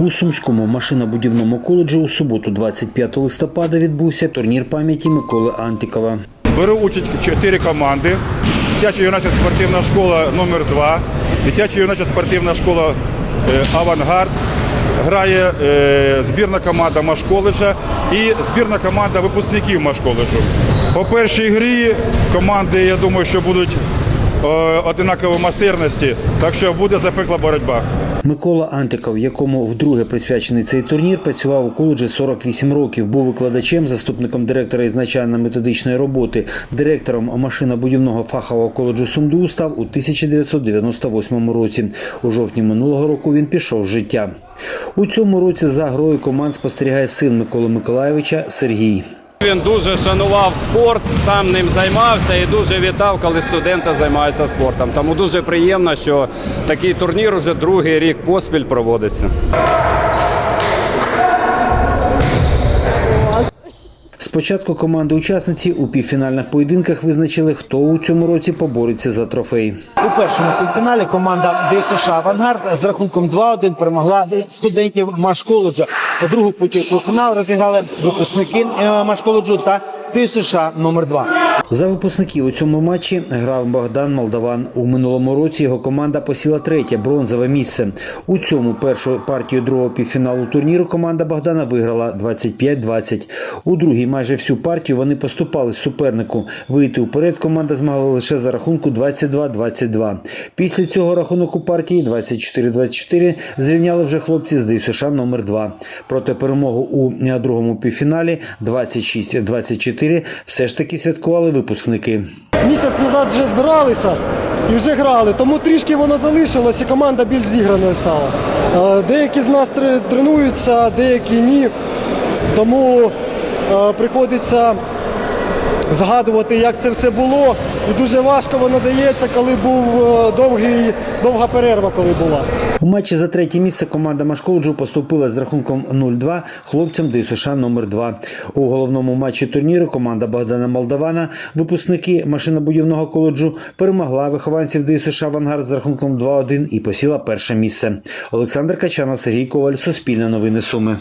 У Сумському машинобудівному коледжі у суботу, 25 листопада, відбувся турнір пам'яті Миколи Антикова. Беру участь чотири команди. Дитяча юнацька спортивна школа номер 2 дитяча юнацька спортивна школа е, Авангард. Грає е, збірна команда Машколеджа і збірна команда випускників Машколеджу. По першій грі команди, я думаю, що будуть е, одинакової майстерності, так що буде запекла боротьба. Микола Антиков, якому вдруге присвячений цей турнір, працював у коледжі 48 років, був викладачем, заступником директора із навчально-методичної роботи, директором машинобудівного фахового коледжу СумДУ став у 1998 році. У жовтні минулого року він пішов з життя. У цьому році за грою команд спостерігає син Миколи Миколаєвича Сергій. Він дуже шанував спорт, сам ним займався і дуже вітав, коли студенти займаються спортом. Тому дуже приємно, що такий турнір уже другий рік поспіль проводиться. Спочатку команди учасниці у півфінальних поєдинках визначили, хто у цьому році побореться за трофей. У першому півфіналі команда ДСШ «Авангард» з рахунком 2-1 перемогла студентів Машколеджа. Другу путівку фінал розіграли випускники машколоджу Машколеджу та ДСШ номер 2 За випускників у цьому матчі грав Богдан Молдаван. У минулому році його команда посіла третє бронзове місце. У цьому першу партію другого півфіналу турніру команда Богдана виграла 25-20. У другій майже всю партію вони поступали супернику. Вийти уперед команда змогла лише за рахунку 22-22. Після цього рахунок у партії 24-24 зрівняли вже хлопці з ДЮСШ номер 2 Проте перемогу у другому півфіналі 26-24 все ж таки святкували випускники. Місяць назад вже збиралися і вже грали, тому трішки воно залишилось і команда більш зіграною стала. Е, Деякі з нас тренуються, деякі ні. Тому е, приходиться згадувати, як це все було. І дуже важко воно дається, коли був е, довгий, довга перерва, коли була. У матчі за третє місце команда Машколеджу поступила з рахунком 0-2 хлопцям ДСШ номер 2 У головному матчі турніру команда Богдана Молдавана, випускники машинобудівного коледжу, перемогла вихованців ДЮСШ «Авангард» з рахунком 2-1 і посіла перше місце. Олександр Качанов, Сергій Коваль, Суспільне новини Суми.